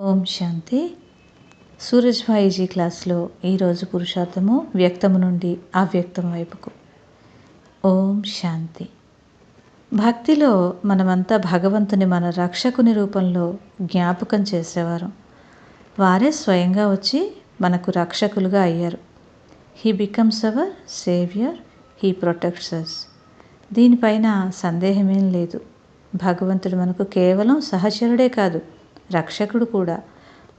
ఓం శాంతి. సూరజ్భాయిజీ క్లాస్లో ఈరోజు పురుషార్థము వ్యక్తము నుండి అవ్యక్తం వైపుకు. ఓం శాంతి. భక్తిలో మనమంతా భగవంతుని మన రక్షకుని రూపంలో జ్ఞాపకం చేసేవారు. వారే స్వయంగా వచ్చి మనకు రక్షకులుగా అయ్యారు. He becomes our saviour he protects us దీనిపైన సందేహమేం లేదు. భగవంతుడు మనకు కేవలం సహచరుడే కాదు రక్షకుడు కూడా.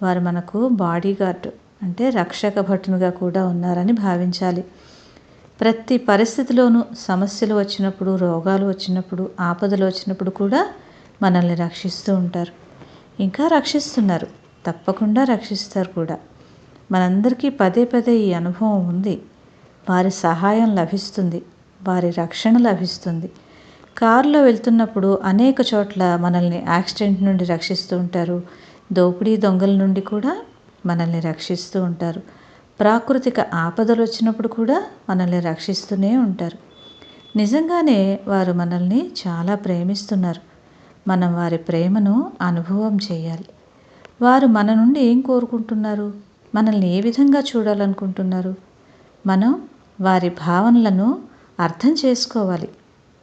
వారు మనకు బాడీగార్డ్ అంటే రక్షక భటునుగా కూడా ఉన్నారని భావించాలి. ప్రతి పరిస్థితిలోనూ సమస్యలు వచ్చినప్పుడు రోగాలు వచ్చినప్పుడు ఆపదలు వచ్చినప్పుడు కూడా మనల్ని రక్షిస్తూ ఉంటారు. ఇంకా రక్షిస్తున్నారు. తప్పకుండా రక్షిస్తారు కూడా. మనందరికీ పదే పదే ఈ అనుభవం ఉంది. వారి సహాయం లభిస్తుంది. వారి రక్షణ లభిస్తుంది. కారులో వెళ్తున్నప్పుడు అనేక చోట్ల మనల్ని యాక్సిడెంట్ నుండి రక్షిస్తూ ఉంటారు. దోపిడీ దొంగల నుండి కూడా మనల్ని రక్షిస్తూ ఉంటారు. ప్రాకృతిక ఆపదలు వచ్చినప్పుడు కూడా మనల్ని రక్షిస్తూనే ఉంటారు. నిజంగానే వారు మనల్ని చాలా ప్రేమిస్తున్నారు. మనం వారి ప్రేమను అనుభవం చేయాలి. వారు మన నుండి ఏం కోరుకుంటున్నారు? మనల్ని ఏ విధంగా చూడాలనుకుంటున్నారు? మనం వారి భావనలను అర్థం చేసుకోవాలి.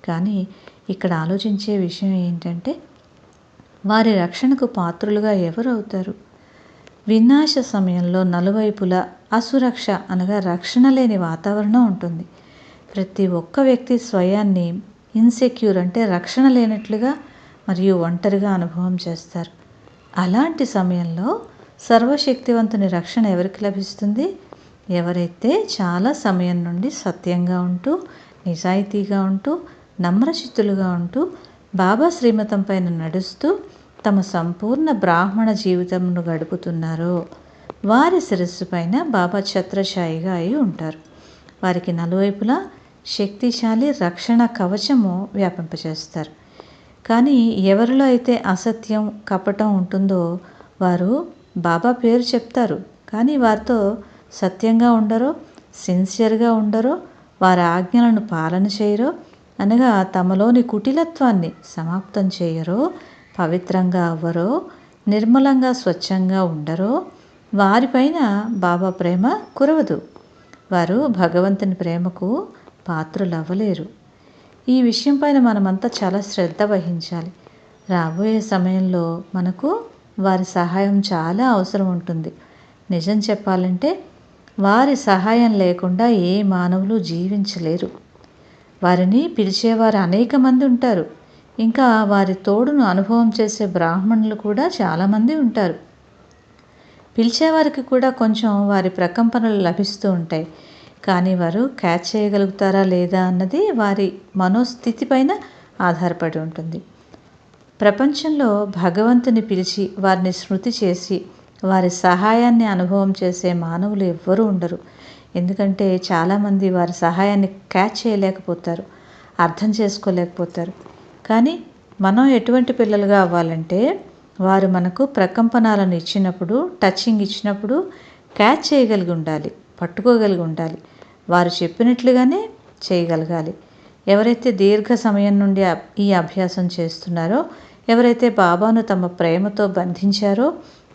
కానీ ఇక్కడ ఆలోచించే విషయం ఏంటంటే వారి రక్షణకు పాత్రులుగా ఎవరు అవుతారు? వినాశ సమయంలో నలువైపులా అసురక్ష అనగా రక్షణ లేని వాతావరణం ఉంటుంది. ప్రతి ఒక్క వ్యక్తి స్వయాన్ని ఇన్సెక్యూర్ అంటే రక్షణ లేనట్లుగా మరియు ఒంటరిగా అనుభవం చేస్తారు. అలాంటి సమయంలో సర్వశక్తివంతుని రక్షణ ఎవరికి లభిస్తుంది? ఎవరైతే చాలా సమయం నుండి సత్యంగా ఉంటూ నిజాయితీగా ఉంటూ నమ్రచిత్తులుగా ఉంటూ బాబా శ్రీమతం పైన నడుస్తూ తమ సంపూర్ణ బ్రాహ్మణ జీవితంను గడుపుతున్నారో. వారి శిరస్సు పైన బాబా ఛత్రఛాయిగా అయి ఉంటారు. వారికి నలువైపులా శక్తిశాలి రక్షణ కవచము వ్యాపింపచేస్తారు కానీ ఎవరిలో అయితే అసత్యం కపటం ఉంటుందో వారు బాబా పేరు చెప్తారు. కానీ వారితో సత్యంగా ఉండరో సిన్సియర్గా ఉండరో వారి ఆజ్ఞలను పాలన చేయరో అనగా తమలోని కుటిలత్వాన్ని సమాప్తం చేయరో పవిత్రంగా అవ్వరో నిర్మలంగా స్వచ్ఛంగా ఉండరో వారిపైన బాబా ప్రేమ కురవదు. వారు భగవంతుని ప్రేమకు పాత్రులు అవ్వలేరు ఈ విషయం పైన మనమంతా చాలా శ్రద్ధ వహించాలి. రాబోయే సమయంలో మనకు వారి సహాయం చాలా అవసరం ఉంటుంది. నిజం చెప్పాలంటే వారి సహాయం లేకుండా ఏ మానవులు జీవించలేరు. వారిని పిలిచేవారు అనేక మంది ఉంటారు. ఇంకా వారి తోడును అనుభవం చేసే బ్రాహ్మణులు కూడా చాలామంది ఉంటారు. పిలిచేవారికి కూడా కొంచెం వారి ప్రకంపనలు లభిస్తూ ఉంటాయి. కానీ వారు క్యాచ్ చేయగలుగుతారా లేదా అన్నది వారి మనోస్థితి పైన ఆధారపడి ఉంటుంది. ప్రపంచంలో భగవంతుని పిలిచి వారిని స్మృతి చేసి వారి సహాయాన్ని అనుభవం చేసే మానవులు ఎవ్వరూ ఉండరు. ఎందుకంటే చాలామంది వారి సహాయాన్ని క్యాచ్ చేయలేకపోతారు అర్థం చేసుకోలేకపోతారు. కానీ మనం ఎటువంటి పిల్లలుగా అవ్వాలంటే వారు మనకు ప్రకంపనాలను ఇచ్చినప్పుడు టచింగ్ ఇచ్చినప్పుడు క్యాచ్ చేయగలిగి ఉండాలి పట్టుకోగలిగి ఉండాలి. వారు చెప్పినట్లుగానే చేయగలగాలి. ఎవరైతే దీర్ఘ సమయం నుండి ఈ అభ్యాసం చేస్తున్నారో ఎవరైతే బాబాను తమ ప్రేమతో బంధించారో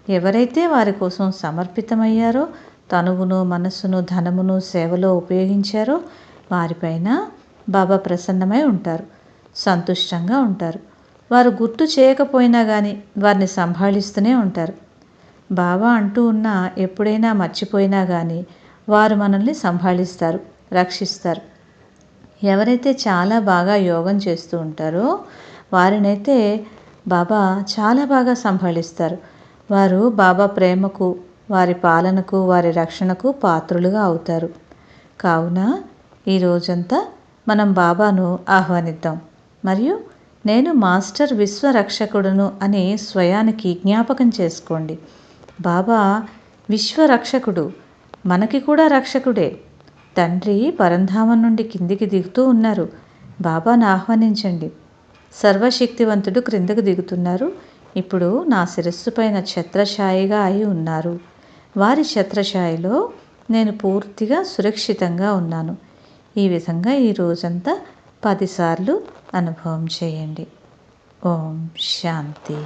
ఎవరైతే వారి కోసం సమర్పితమయ్యారో తనువును మనస్సును ధనమును సేవలో ఉపయోగించారో వారిపైన బాబా ప్రసన్నమై ఉంటారు సంతుష్టంగా ఉంటారు. వారు గుర్తు చేయకపోయినా కానీ వారిని సంభాళిస్తూనే ఉంటారు. బాబా అంటూ ఉన్నా ఎప్పుడైనా మర్చిపోయినా కానీ వారు మనల్ని సంభాళిస్తారు రక్షిస్తారు. ఎవరైతే చాలా బాగా యోగం చేస్తూ ఉంటారో వారినైతే బాబా చాలా బాగా సంభాళిస్తారు. వారు బాబా ప్రేమకు వారి పాలనకు వారి రక్షణకు పాత్రులుగా అవుతారు. కావున ఈ రోజంతా మనం బాబాను ఆహ్వానిద్దాం. మరియు నేను మాస్టర్ విశ్వరక్షకుడును అని స్వయానికి జ్ఞాపకం చేసుకోండి. బాబా విశ్వరక్షకుడు మనకి కూడా రక్షకుడే. తండ్రి పరంధామం నుండి కిందికి దిగుతూ ఉన్నారు. బాబాను ఆహ్వానించండి. సర్వశక్తివంతుడు క్రిందకు దిగుతున్నారు. ఇప్పుడు నా శిరస్సు పైన ఛత్రఛాయిగా అయి ఉన్నారు. వారి ఛత్రఛాయలో నేను పూర్తిగా సురక్షితంగా ఉన్నాను. ఈ విధంగా ఈ రోజంతా పదిసార్లు అనుభవం చేయండి. ఓం శాంతి.